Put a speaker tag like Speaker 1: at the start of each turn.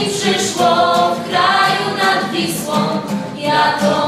Speaker 1: przyszło w kraju nad Wisłą. Ja to